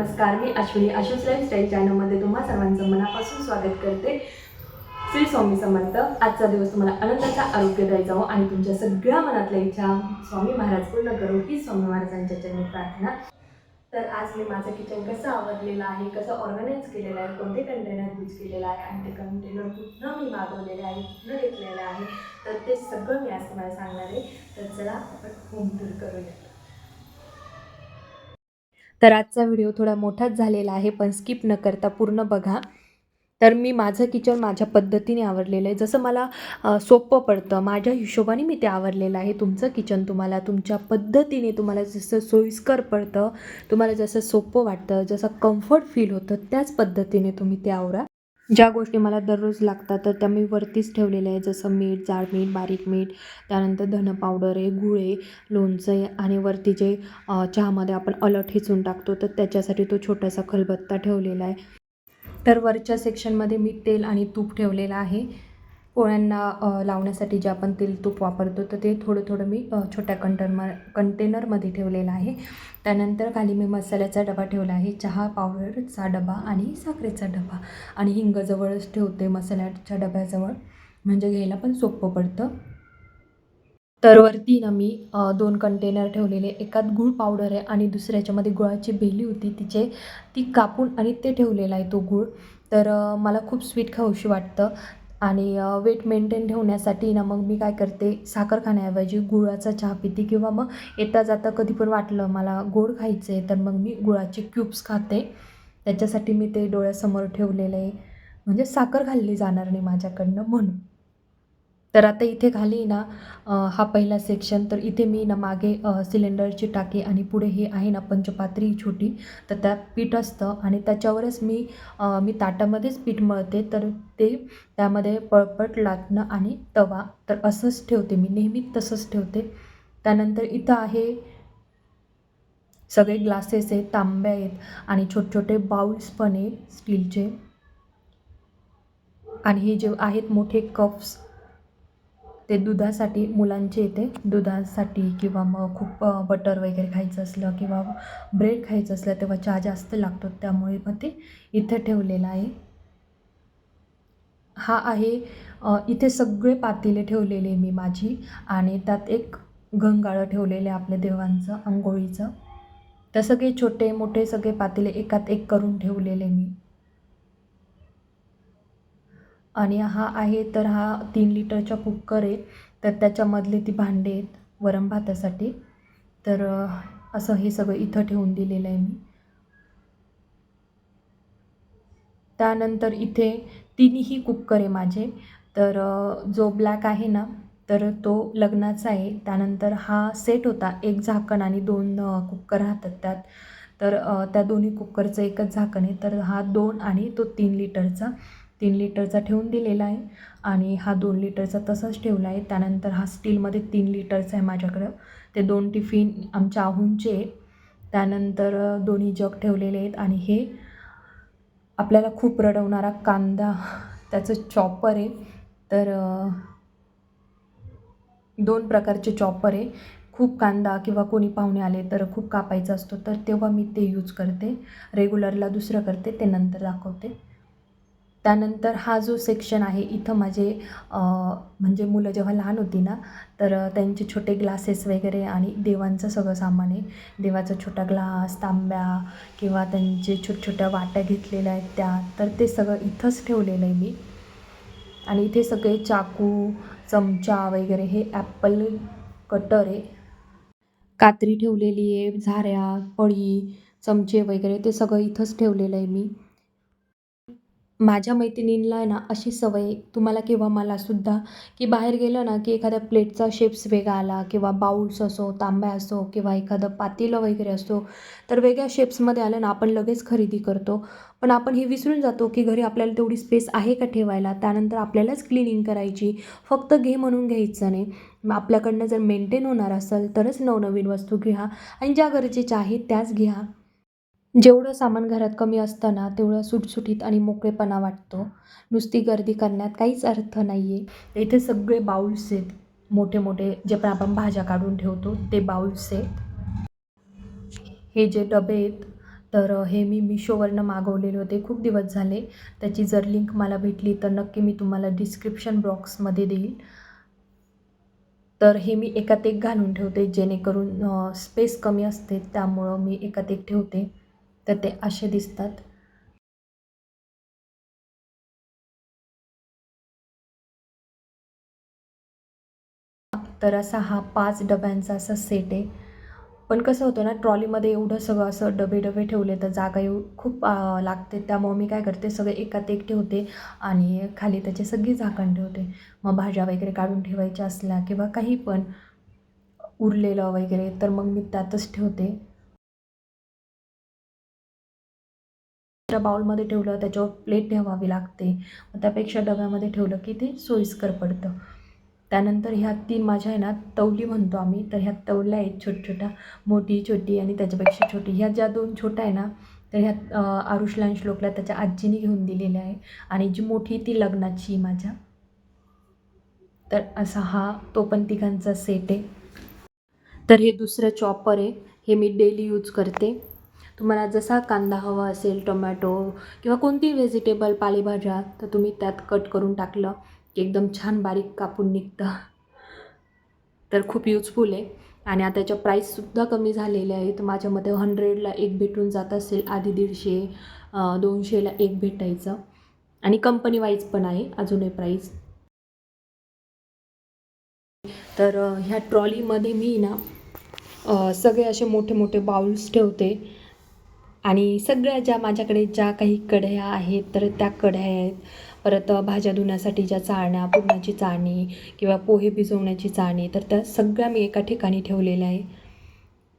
नमस्कार मी अश्विनी आशुष लाईफस्टाईल चॅनलमध्ये तुम्हा सर्वांचं मनापासून स्वागत करते. श्री स्वामी समर्थ आजचा दिवस तुम्हाला आनंदाचा आरोग्य द्यायचा हो आणि तुमच्या सगळ्या मनातल्या इच्छा स्वामी महाराज पूर्ण करू ही स्वामी महाराजांच्या चरणी प्रार्थना. तर आज मी माझं किचन कसं आवडलेलं आहे कसं ऑर्गनाईज केलेलं आहे कोणते कंटेनर यूज केलेलं आहे आणि ते कंटेनर कुठनं मी मागवलेले आहे कुठनं घेतलेलं आहे तर ते सगळं मी आज तुम्हाला सांगणार आहे. तर चला आपण होम टूर करूया. तर आजचा व्हिडिओ थोडा मोठाच झालेला आहे पण स्किप न करता पूर्ण बघा. तर मी माझं किचन माझ्या पद्धतीने आवडलेलं आहे. जसं मला सोपं पडतं माझ्या हिशोबाने मी ते आवडलेलं आहे. तुमचं किचन तुम्हाला तुमच्या पद्धतीने तुम्हाला जसं सोयीस्कर पडतं तुम्हाला जसं सोपं वाटतं जसं कम्फर्ट फील होतं त्याच पद्धतीने तुम्ही ते आवरा. ज्या गोष्टी मला दररोज लागतात तर त्या मी वरतीच ठेवलेल्या आहे जसं मीठ जाड मीठ बारीक मीठ त्यानंतर धन पावडर आहे गुळे आहे लोणचं आहे आणि वरती जे चहामध्ये आपण अलट ठेचून टाकतो तर त्याच्यासाठी तो छोटासा खलबत्ता ठेवलेला आहे. तर वरच्या सेक्शनमध्ये मी तेल आणि तूप ठेवलेलं आहे. पोळ्यांना लावण्यासाठी जे आपण तेल तूप वापरतो तर ते थोडं थोडं मी छोट्या कंटेनर कंटेनरमध्ये ठेवलेलं आहे. त्यानंतर खाली मी मसाल्याचा डबा ठेवला आहे चहा पावडरचा डबा आणि साखरेचा डबा. आणि हिंग जवळच ठेवते मसाल्याच्या डब्याजवळ म्हणजे घ्यायला पण सोपं पडतं. तर वरती ना मी दोन कंटेनर ठेवलेले. एकात गूळ पावडर आहे आणि दुसऱ्याच्यामध्ये गुळाची भेली होती तिचे ती कापून आणि ते ठेवलेला आहे तो गूळ. तर मला खूप स्वीट खाऊशी वाटतं. आणि वेट मेंटेन ठेवण्यासाठी ना मग मी काय करते साखर खाण्याऐवजी गुळाचा चहा पिते किंवा मग येता जाता कधी पण वाटलं मला गोड खायचं आहे तर मग मी गुळाचे क्यूब्स खाते. त्याच्यासाठी मी ते डोळ्यासमोर ठेवलेलं आहे. म्हणजे साखर खाल्ली जाणार नाही माझ्याकडनं म्हणून. तर आता इथे खाली ना हा पहिला सेक्शन तर इथे मी ना मागे सिलेंडरची टाकी आणि पुढे हे आहे ना पंचपात्री छोटी. तर त्यात पीठ असतं आणि त्याच्यावरच मी मी ताटामध्येच पीठ मळते. तर ते त्यामध्ये पळपट लाटणं आणि तवा. तर असंच ठेवते मी नेहमी तसंच ठेवते. त्यानंतर इथं आहे सगळे ग्लासेस आहेत तांब्या आहेत आणि छोटे छोटे बाउल्स पण आहे स्टीलचे आणि हे जे आहेत मोठे कप्स ते दुधासाठी मुलांचे येते दुधासाठी किंवा मग खूप बटर वगैरे खायचं असलं किंवा ब्रेड खायचं असलं तेव्हा चहा जास्त लागतो. त्यामुळे मग ते इथं ठेवलेलं आहे. हा आहे इथे सगळे पातेले ठेवलेले मी माझी आणि त्यात एक गंगाळं ठेवलेले आहे आपल्या देवांचं आंघोळीचं. तर सगळे छोटे मोठे सगळे पातेले एकात एक करून ठेवलेले मी. आणि हा आहे तर हा तीन लिटरचा कुकर आहे. तर त्याच्यामधले ती भांडे आहेत वरण भातासाठी. तर असं हे सगळं इथं ठेवून दिलेलं आहे मी. त्यानंतर इथे तिन्ही कुकर आहे माझे. तर जो ब्लॅक आहे ना तर तो लग्नाचा आहे. त्यानंतर हा सेट होता एक झाकण आणि दोन कुकर राहतात त्यात. तर त्या दोन्ही कुकरचं एकच झाकण आहे. तर हा दोन आणि तो तीन लिटरचा. तीन लिटरचा ठेवून दिलेला आहे आणि हा दोन लिटरचा तसाच ठेवला आहे. त्यानंतर हा स्टीलमध्ये तीन लिटरचा आहे माझ्याकडं. ते दोन टिफिन आमच्या आहूंचे आहेत. त्यानंतर दोन्ही जग ठेवलेले आहेत आणि हे आपल्याला खूप रडवणारा कांदा त्याचं चॉपर आहे. तर दोन प्रकारचे चॉपर आहे. खूप कांदा किंवा कोणी पाहुणे आले तर खूप कापायचा असतो. तर तेव्हा मी ते यूज करते. रेग्युलरला दुसरं करते ते नंतर दाखवते. त्यानंतर हा जो सेक्शन आहे इथं माझे म्हणजे मुलं जेव्हा लहान होती ना तर त्यांचे छोटे ग्लासेस वगैरे आणि देवांचं सगळं सामान आहे. देवाचा छोटा ग्लास तांब्या किंवा त्यांचे छोट छोट्या वाट्या घेतलेल्या आहेत त्या तर ते सगळं इथंच ठेवलेलं आहे मी. आणि इथे सगळे चाकू चमचा वगैरे हे ॲपल कटर आहे. कात्री ठेवलेली आहे झाऱ्या पळी चमचे वगैरे ते सगळं इथंच ठेवलेलं आहे मी. माझ्या मैत्रिणींना आहे ना अशी सवय आहे, तुम्हाला किंवा मला सुद्धा की बाहेर गेलं ना की एखाद्या प्लेटचा शेप्स वेगळा आला किंवा बाउल्स असो तांब्या असो किंवा एखादं पातेलं वगैरे असो तर वेगळ्या शेप्समध्ये आलं ना आपण लगेच खरेदी करतो. पण आपण हे विसरून जातो की घरी आपल्याला तेवढी स्पेस आहे का ठेवायला? त्यानंतर आपल्यालाच क्लिनिंग करायची. फक्त घे म्हणून घ्यायचं नाही. मग आपल्याकडनं जर मेंटेन होणार असेल तरच नवनवीन वस्तू घ्या. आणि ज्या गरजेच्या आहेत त्याच घ्या. जेवढं सामान घरात कमी असतं ना तेवढं सुटसुटीत आणि मोकळेपणा वाटतो. नुसती गर्दी करण्यात काहीच अर्थ नाही आहे इथे सगळे बाउल्स आहेत. मोठे मोठे जे पण आपण भाज्या काढून ठेवतो ते बाउल्स आहेत. हे जे डबे आहेत तर हे मी मिशोवरनं मागवलेले होते. खूप दिवस झाले. त्याची जर लिंक मला भेटली तर नक्की मी तुम्हाला डिस्क्रिप्शन बॉक्समध्ये देईल. तर हे मी एकात एक घालून ठेवते जेणेकरून स्पेस कमी असते. त्यामुळं मी एकात एक ठेवते. तर ते असे दिसतात. तर असा हा पाच डब्यांचा असा सेट आहे. पण कसं होतं ना ट्रॉलीमध्ये एवढं सगळं असं डबे डबे ठेवले तर जागा येऊ खूप लागते. त्यामुळं मी काय करते सगळे एकात एक ठेवते आणि खाली त्याचे सगळी झाकण ठेवते. मग भाज्या वगैरे काढून ठेवायच्या असल्या किंवा काही पण उरलेलं वगैरे तर मग मी त्यातच ठेवते. त्या बाउलमध्ये ठेवलं त्याच्यावर प्लेट ठेवावी लागते. मग त्यापेक्षा डब्यामध्ये ठेवलं की ते सोयीस्कर पडतं. त्यानंतर ह्या तीन माझ्या आहे ना तवली म्हणतो आम्ही तर ह्या तवल्या आहेत छोट्या छोट्या मोठी छोटी आणि त्याच्यापेक्षा छोटी. ह्या ज्या दोन छोट्या आहे ना तर ह्या आरुषला आणि श्लोकला त्याच्या आजीने घेऊन दिलेल्या आहे. आणि जी मोठी ती लग्नाची माझ्या. तर असा हा तो पण तिघांचा सेट आहे. तर हे दुसरं चॉपर आहे. हे मी डेली यूज करते. तुम्हाला जसा कांदा हवा असेल टोमॅटो किंवा कोणतीही व्हेजिटेबल पालेभाज्या तर तुम्ही त्यात कट करून टाकलं की एकदम छान बारीक कापून निघतं. तर खूप युजफुल आहे. आणि आता त्याच्या प्राईससुद्धा कमी झालेल्या आहेत. मते हंड्रेडला एक भेटून जात असेल आधी दीडशे दोनशेला एक भेटायचं. आणि कंपनी वाईज पण आहे अजूनही प्राईस तर ह्या ट्रॉलीमध्ये मी ना सगळे असे मोठे मोठे बाउल्स ठेवते. आणि सगळ्या ज्या माझ्याकडे ज्या काही कढया आहेत तर त्या कढया आहेत. परत भाज्या धुण्यासाठी ज्या चाळण्या पुरणाची चाळणी किंवा पोहे भिजवण्याची चाळणी तर त्या सगळ्या मी एका ठिकाणी ठेवलेल्या आहे.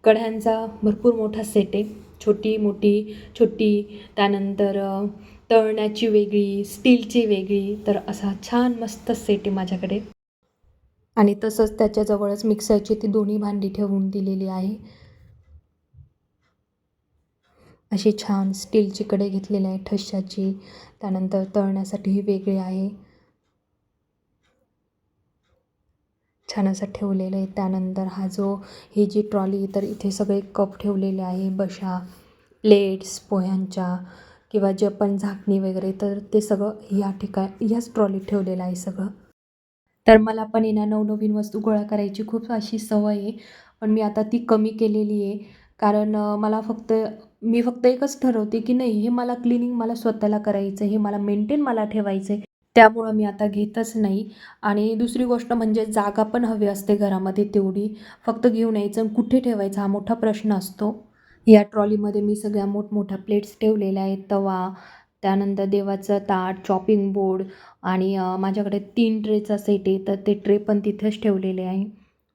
कढयांचा भरपूर मोठा सेट आहे. छोटी मोठी छोटी त्यानंतर तळण्याची वेगळी स्टीलची वेगळी तर असा छान मस्त सेट आहे माझ्याकडे. आणि तसंच त्याच्याजवळच मिक्सरची ती दोन्ही भांडी ठेवून दिलेली आहे. अशी छान स्टीलची कडे घेतलेली आहे ठशाची. त्यानंतर तळण्यासाठीही वेगळी आहे. छान असं ठेवलेलं आहे. त्यानंतर हा जो ही जी ट्रॉली तर इथे सगळे कप ठेवलेले आहे. बशा प्लेट्स पोह्यांच्या किंवा जे पण झाकणी वगैरे तर ते सगळं ह्या ठिकाणी ह्याच ट्रॉलीत ठेवलेलं आहे सगळं. तर मला पण आहे ना नवनवीन वस्तू गोळा करायची खूप अशी सवय आहे. पण मी आता ती कमी केलेली आहे. कारण मला फक्त मी फक्त एकच ठरवते की नाही हे मला क्लिनिंग मला स्वतःला करायचं आहे हे मला मेंटेन मला ठेवायचं आहे त्यामुळं मी आता घेतच नाही. आणि दुसरी गोष्ट म्हणजे जागा पण हवी असते घरामध्ये तेवढी. फक्त घेऊन यायचं कुठे ठेवायचा हा मोठा प्रश्न असतो. या ट्रॉलीमध्ये मी सगळ्या मोठमोठ्या प्लेट्स ठेवलेल्या आहेत तवा त्यानंतर देवाचं ताट चॉपिंग बोर्ड आणि माझ्याकडे तीन ट्रेचा सेट आहे तर ते ट्रे पण तिथेच ठेवलेले आहे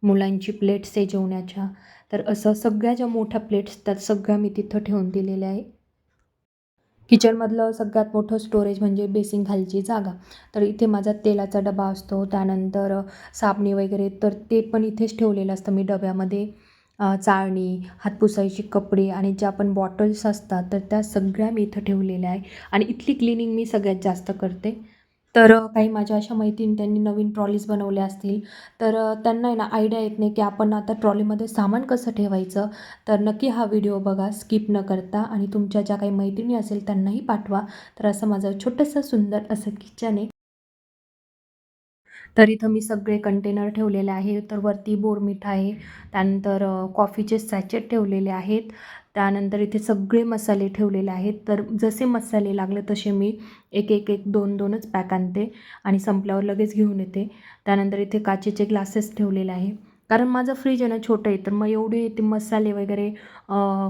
मुलांची प्लेट्स आहे जेवण्याच्या तर असं सगळ्या ज्या मोठ्या प्लेट्स त्यात सगळ्या मी तिथं ठेवून दिलेल्या आहे. किचनमधलं सगळ्यात मोठं स्टोरेज म्हणजे बेसिन खालची जागा. तर इथे माझा तेलाचा डबा असतो त्यानंतर साबणी वगैरे तर ते पण इथेच ठेवलेलं असतं मी डब्यामध्ये. चाळणी हातपुसायची कपडे आणि ज्या पण बॉटल्स असतात तर त्या सगळ्या मी इथं ठेवलेल्या आहे. आणि इथली क्लिनिंग मी सगळ्यात जास्त करते. तर काही माझ्या अशा मैत्रीण त्यांनी नवीन ट्रॉलीज बनवल्या असतील. तर त्यांना आहे ना आयडिया येत नाही की आपण आता ट्रॉलीमध्ये सामान कसं ठेवायचं. तर नक्की हा व्हिडिओ बघा स्किप न करता आणि तुमच्या ज्या काही मैत्रिणी असेल त्यांनाही पाठवा. तर असं माझं छोटंसं सुंदर असं किचन आहे. तर इथं मी सगळे कंटेनर ठेवलेले आहे तर वरती बोरमीठ आहे. त्यानंतर कॉफीचे सॅचेट ठेवलेले आहेत. त्यानंतर इथे सगळे मसाले ठेवलेले आहेत. तर जसे मसाले लागले तसे मी एक एक एक दोन दोनच पॅक आणते आणि संपल्यावर लगेच घेऊन येते. त्यानंतर इथे काचेचे ग्लासेस ठेवलेले आहे. कारण माझं फ्रीज आहे ना छोटं आहे तर मग एवढे ते मसाले वगैरे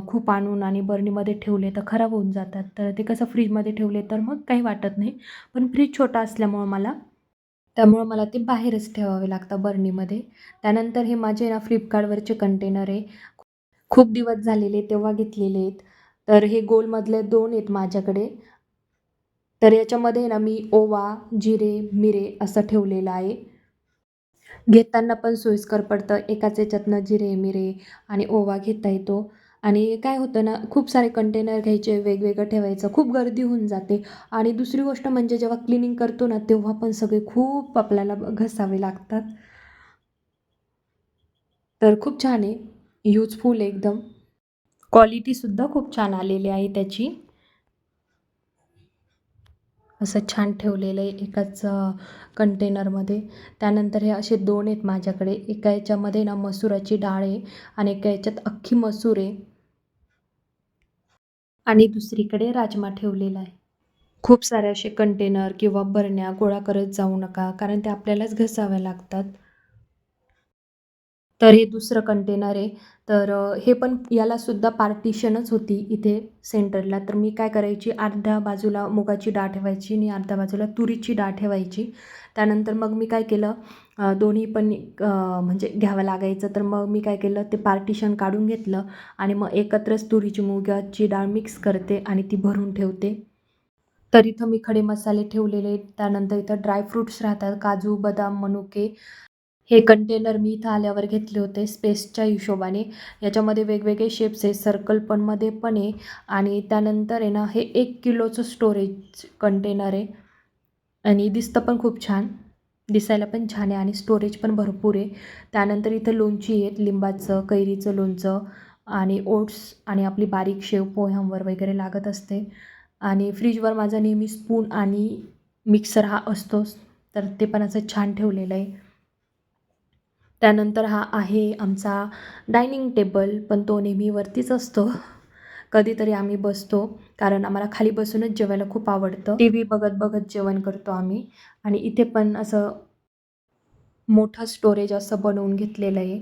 खूप आणून आणि बर्नीमध्ये ठेवले तर खराब होऊन जातात. तर ते कसं फ्रीजमध्ये ठेवले तर मग काही वाटत नाही. पण फ्रीज छोटा असल्यामुळं मला त्यामुळं मला ते बाहेरच ठेवावे लागतं बर्नीमध्ये त्यानंतर हे माझे ना फ्लिपकार्टवरचे कंटेनर आहे. खूप दिवस झालेले तेव्हा घेतलेले आहेत. तर हे गोलमधले दोन आहेत माझ्याकडे. तर याच्यामध्ये ना मी ओवा जिरे मिरे असं ठेवलेलं आहे. घेताना पण सोयीस्कर पडतं. एकाच याच्यातनं जिरे मिरे आणि ओवा घेता येतो. आणि काय होतं ना खूप सारे कंटेनर घ्यायचे वेगवेगळं ठेवायचं खूप गर्दी होऊन जाते. आणि दुसरी गोष्ट म्हणजे जेव्हा क्लिनिंग करतो ना तेव्हा पण सगळे खूप आपल्याला घसावे लागतात. तर खूप छान आहे. यूजफुल एकदम. क्वालिटीसुद्धा खूप छान आलेली आहे त्याची. असं छान ठेवलेलं आहे एकाच कंटेनरमध्ये त्यानंतर हे असे दोन आहेत माझ्याकडे. एका याच्यामध्ये ना मसुराची डाळ आहे आणि एका याच्यात अख्खी मसूर आहे. आणि दुसरीकडे राजमा ठेवलेला आहे. खूप सारे असे कंटेनर किंवा बरण्या गोळा करत जाऊ नका कारण ते आपल्यालाच घसाव्या लागतात. तर हे दुसरं कंटेनर आहे. तर हे पण यालासुद्धा पार्टिशनच होती इथे सेंटरला तर मी काय करायची? अर्ध्या बाजूला मुगाची डाळ ठेवायची आणि अर्ध्या बाजूला तुरीची डाळ ठेवायची. त्यानंतर मग मी काय केलं? दोन्ही पण म्हणजे घ्यावं लागायचं. तर मग मी काय केलं? ते पार्टिशन काढून घेतलं आणि मग एकत्रच तुरीची मुगाची डाळ मिक्स करते आणि ती भरून ठेवते. तर इथं मी खडे मसाले ठेवलेले त्यानंतर इथं ड्रायफ्रूट्स राहतात. काजू बदाम मनुके हे कंटेनर मी इथं आल्यावर घेतले होते स्पेसच्या हिशोबाने. याच्यामध्ये वेगवेगळे शेप्स आहे सर्कल पण मध्ये पण आहे. आणि त्यानंतर आहे ना हे एक किलोचं स्टोरेज कंटेनर आहे. आणि दिसतं पण खूप छान. दिसायला पण छान आहे आणि स्टोरेज पण भरपूर आहे. त्यानंतर इथं लोणची आहेत लिंबाचं कैरीचं लोणचं आणि ओट्स आणि आपली बारीक शेव पोह्यांवर वगैरे लागत असते. आणि फ्रीजवर माझा नेहमी स्पून आणि मिक्सर हा असतोच. तर ते पण असं छान ठेवलेलं आहे. त्यानंतर हा आहे आमचा डायनिंग टेबल पण तो नेहमी वरतीच असतो. कधीतरी आम्ही बसतो कारण आम्हाला खाली बसूनच जेवायला खूप आवडतं. टी व्ही बघत बघत जेवण करतो आम्ही. आणि इथे पण असं मोठं स्टोरेज असं बनवून घेतलेलं आहे.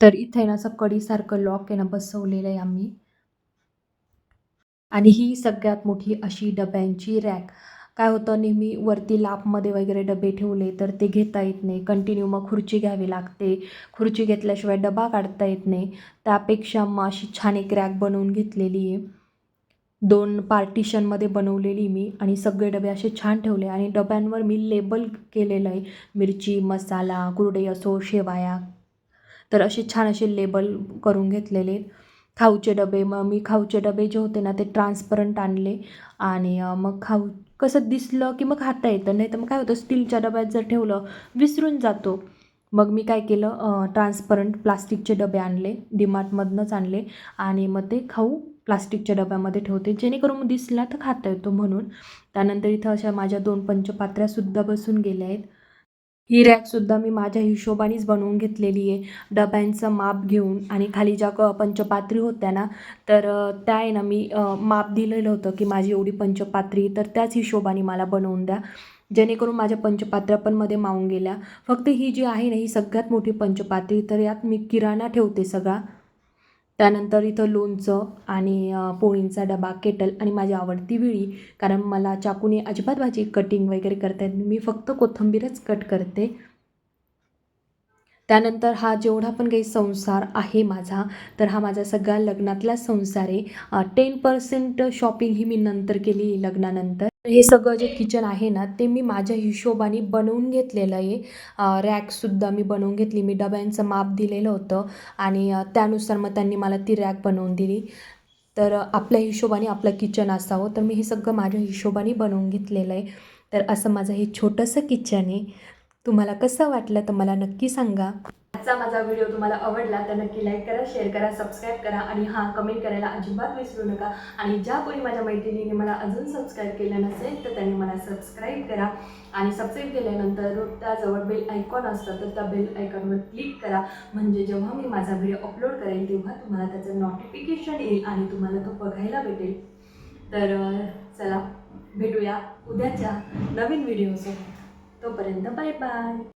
तर इथे ना असं कडीसारखं लॉक आहे ना बसवलेलं आहे आम्ही. आणि ही सगळ्यात मोठी अशी डब्यांची रॅक काय होतं नेहमी वरती लापमध्ये वगैरे डबे ठेवले तर ते घेता येत नाही. कंटिन्यू मग खुर्ची घ्यावी लागते. खुर्ची घेतल्याशिवाय डबा काढता येत नाही. त्यापेक्षा मग अशी छान एक रॅक बनवून घेतलेली आहे. दोन पार्टिशनमध्ये बनवलेली मी आणि सगळे डबे असे छान ठेवले आणि डब्यांवर मी लेबल केलेलं आहे. मिरची मसाला कुरडे असो शेवाया. तर असे छान असे लेबल करून घेतलेले. खाऊचे डबे मग मी खाऊचे डबे जे होते ना ते ट्रान्सपरंट आणले आणि मग खाऊ कसं दिसलं की मग खाता येतं नाही तर मग काय होतं? स्टीलच्या डब्यात जर ठेवलं विसरून जातो. मग मी काय केलं? ट्रान्सपरंट प्लास्टिकचे डबे आणले डीमार्टमधनंच आणले आणि मग ते खाऊ प्लास्टिकच्या डब्यामध्ये ठेवते. जेणेकरून दिसला तर खाता येतो म्हणून. त्यानंतर इथं अशा माझ्या दोन पंचपात्र्यासुद्धा बसून गेल्या आहेत. ही रॅकसुद्धा मी माझ्या हिशोबानेच बनवून घेतलेली आहे. डब्यांचं माप घेऊन आणि खाली ज्या क पंचपात्री होत्या ना तर त्या आहे ना मी माप दिलेलं होतं की माझी एवढी पंचपात्री तर त्याच हिशोबाने मला बनवून द्या. जेणेकरून माझ्या पंचपात्र्या पण मध्ये मावून गेल्या. फक्त ही जी आहे ना ही सगळ्यात मोठी पंचपात्री तर यात मी किराणा ठेवते सगळा. त्यानंतर इथं लोणचं आणि पोळींचा डबा केटल आणि माझी आवडती विळी. कारण मला चाकूने अजिबात भाजी कटिंग वगैरे करता येत मी फक्त कोथिंबीरच कट करते. त्यानंतर हा जेवढा पण काही संसार आहे माझा तर हा माझा सगळा लग्नातला संसार आहे. टेन पर्सेंट शॉपिंग ही मी नंतर केली लग्नानंतर. हे सगळं जे किचन आहे ना ते मी माझ्या हिशोबाने बनवून घेतलेलं आहे. रॅकसुद्धा मी बनवून घेतली. मी डब्यांचं माप दिलेलं होतं आणि त्यानुसार मग त्यांनी मला ती रॅक बनवून दिली. तर आपल्या हिशोबाने आपलं किचन असावं. तर मी हे सगळं माझ्या हिशोबाने बनवून घेतलेलं आहे. तर असं माझं हे छोटंसं किचन आहे. तुम्हाला कसं वाटलं तर मला नक्की सांगा. आजचा माझा व्हिडिओ तुम्हाला आवडला तर नक्की लाईक करा शेअर करा सबस्क्राईब करा आणि हां कमेंट करायला अजिबात विसरू नका. आणि ज्या कोणी माझ्या मैत्रिणीने मला अजून सबस्क्राईब केलं नसेल तर त्यांनी मला सबस्क्राईब करा. आणि सबस्क्राईब केल्यानंतर त्याजवळ बेल आयकॉन असतं तर त्या बेल आयकॉनवर क्लिक करा. म्हणजे जेव्हा मी माझा व्हिडिओ अपलोड करेल तेव्हा तुम्हाला त्याचं नोटिफिकेशन येईल आणि तुम्हाला तो बघायला भेटेल. तर चला भेटूया उद्याच्या नवीन व्हिडिओसोबत तोपर्यंत बाय बाय.